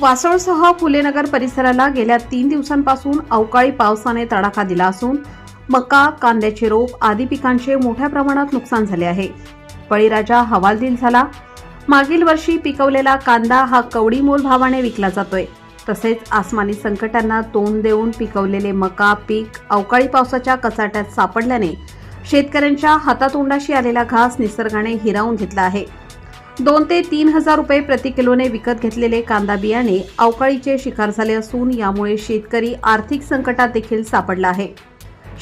वासळसह फुलेनगर परिसराला गेल्या तीन दिवसांपासून अवकाळी पावसाने तडाखा दिला असून मका कांद्याचे रोप आदी पिकांचे मोठ्या प्रमाणात नुकसान झाले आहे. बळीराजा हवालदिल झाला. मागील वर्षी पिकवलेला कांदा हा कवडी मोल भावाने विकला जातोय. तसेच आसमानी संकटांना तोंड देऊन पिकवलेले मका पीक अवकाळी पावसाच्या कचाट्यात सापडल्याने शेतकऱ्यांच्या हातातोंडाशी आलेला घास निसर्गाने हिरावून घेतला आहे. दोन ते तीन हजार रुपये प्रति किलोने विकत घेतलेले कांदा बियाणे अवकाळीचे शिकार झाले असून यामुळे शेतकरी आर्थिक संकटात देखील सापडला आहे.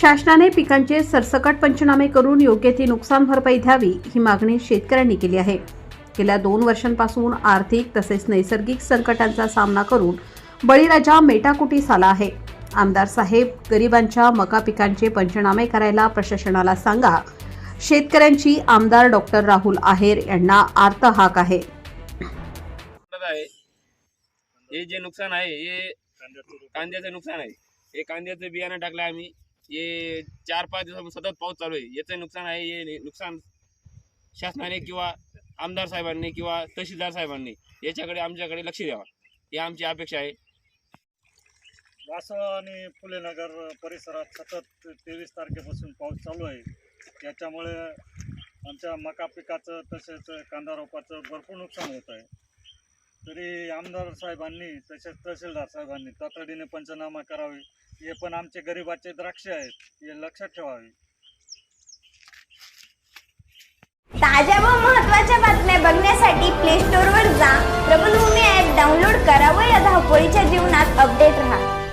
शासनाने पिकांचे सरसकट पंचनामे करून योग्य ती नुकसान भरपाई द्यावी ही मागणी शेतकऱ्यांनी केली आहे. गेल्या दोन वर्षांपासून आर्थिक तसेच नैसर्गिक संकटांचा सामना करून बळीराजा मेटाकुटीस आला आहे. आमदार साहेब गरिबांच्या मका पिकांचे पंचनामे करायला प्रशासनाला सांगा शेतकऱ्यांची आमदार डॉक्टर राहुल आहेर यांना आर्त हाक आहे. हे जे नुकसान आहे हे कांद्याचं नुकसान आहे. हे कांद्याचं बियाणं टाकलं आम्ही. हे चार पाच दिवसापासून सतत पाऊस चालू आहे. याचं नुकसान आहे हे नुकसान शासनाने किंवा आमदार साहेबांनी किंवा तहसीलदार साहेबांनी याच्याकडे आमच्याकडे लक्ष द्यावा. ही आमची अपेक्षा आहे. वासळ आणि फुलेनगर परिसरात सतत तेवीस तारखेपासून पाऊस चालू आहे. याच्यामुळे आमच्या मका पिकाचं तसेच कांदा रोपाचं भरपूर नुकसान होत आहे. तरी आमदार साहेबांनी तसेच तहसीलदार साहेबांनी तातडीने पंचनामा करावे. हे पण आमचे गरिबाचे द्राक्ष आहेत हे लक्षात ठेवावे. ताज्या व महत्त्वाच्या बातम्या बघण्यासाठी प्ले स्टोअरवर जा. प्रबलभूमी ॲप डाउनलोड करा व या धावपळीच्या जीवनात अपडेट राहा.